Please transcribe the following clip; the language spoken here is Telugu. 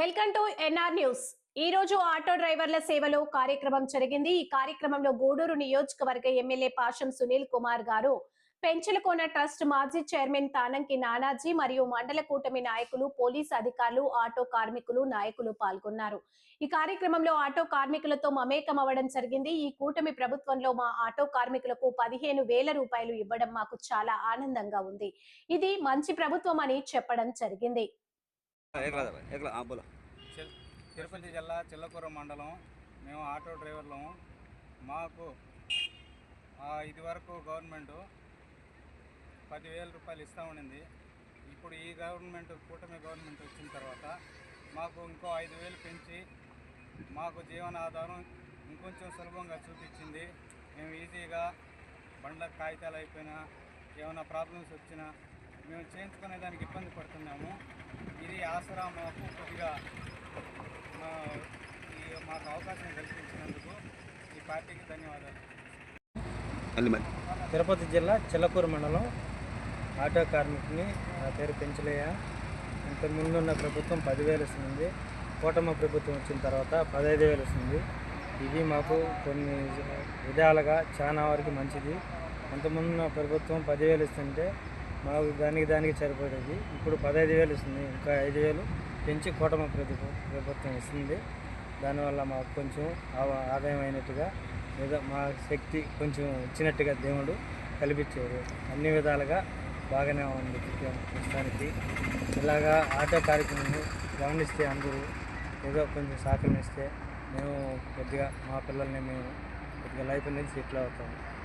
Welcome to NR news. ఈ రోజు ఆటో డ్రైవర్ల సేవలో కార్యక్రమం జరిగింది. ఈ కార్యక్రమంలో గూడూరు నియోజకవర్గ ఎమ్మెల్యే పాషం సునీల్ కుమార్ గారు పెంచలకోన ట్రస్ట్ మాజీ చైర్మన్ తానంకి నానాజీ మరియు మండల కూటమి నాయకులు పోలీస్ అధికారులు ఆటో కార్మికులు నాయకులు పాల్గొన్నారు. ఈ కార్యక్రమంలో ఆటో కార్మికులతో మమేకం అవ్వడం జరిగింది. ఈ కూటమి ప్రభుత్వంలో మా ఆటో కార్మికులకు పదిహేను వేల రూపాయలు ఇవ్వడం మాకు చాలా ఆనందంగా ఉంది. ఇది మంచి ప్రభుత్వం అని చెప్పడం జరిగింది. తిరుపతి జిల్లా చిల్లకూర మండలం. మేము ఆటో డ్రైవర్లము. మాకు ఇది వరకు గవర్నమెంట్ పదివేల రూపాయలు ఇస్తూ ఉండింది. ఇప్పుడు ఈ గవర్నమెంట్ కూటమి గవర్నమెంట్ వచ్చిన తర్వాత మాకు ఇంకో ఐదు వేలు పెంచి మాకు జీవనాధారం ఇంకొంచెం సులభంగా చూపించింది. మేము ఈజీగా బండ్ల కాగితాలు అయిపోయినా ఏమైనా ప్రాబ్లమ్స్ వచ్చినా మేము చేయించుకునే దానికి ఇబ్బంది పడుతున్నాము. ఇది ఆసరా మాకు కొద్దిగా మాకు అవకాశం కల్పించినందుకు ఈ పార్టీకి ధన్యవాదాలు. తిరుపతి జిల్లా చిల్లకూరు మండలం ఆటో కార్మికుని నా పేరు పెంచలయ్య. ఇంత ముందున్న ప్రభుత్వం పదివేలు ఇస్తుంది. కూటమి ప్రభుత్వం వచ్చిన తర్వాత పదహైదు వేలు ఇస్తుంది. ఇది మాకు కొన్ని విధాలుగా చాలా వరకు మంచిది. అంతకుముందున్న ప్రభుత్వం పదివేలు ఇస్తుంటే మాకు దానికి దానికి సరిపోయేది ఇప్పుడు పదహైదు వేలు ఇస్తుంది. ఇంకా ఐదు వేలు పెంచి కూటమి ప్రభుత్వం ప్రభుత్వం ఇస్తుంది. దానివల్ల మాకు కొంచెం ఆ- ఆదాయం అయినట్టుగా లేదా మా శక్తి కొంచెం ఇచ్చినట్టుగా దేవుడు కల్పించారు అన్ని విధాలుగా బాగానే ఉంది ప్రస్తుతానికి. ఇలాగా ఆటో కార్యక్రమం గమనిస్తే అందరూ ఏదో కొంచెం సహకరిస్తే మేము కొద్దిగా మా పిల్లల్ని మేము కొద్దిగా లైఫ్ నుంచి సెటిల్ అవుతాము.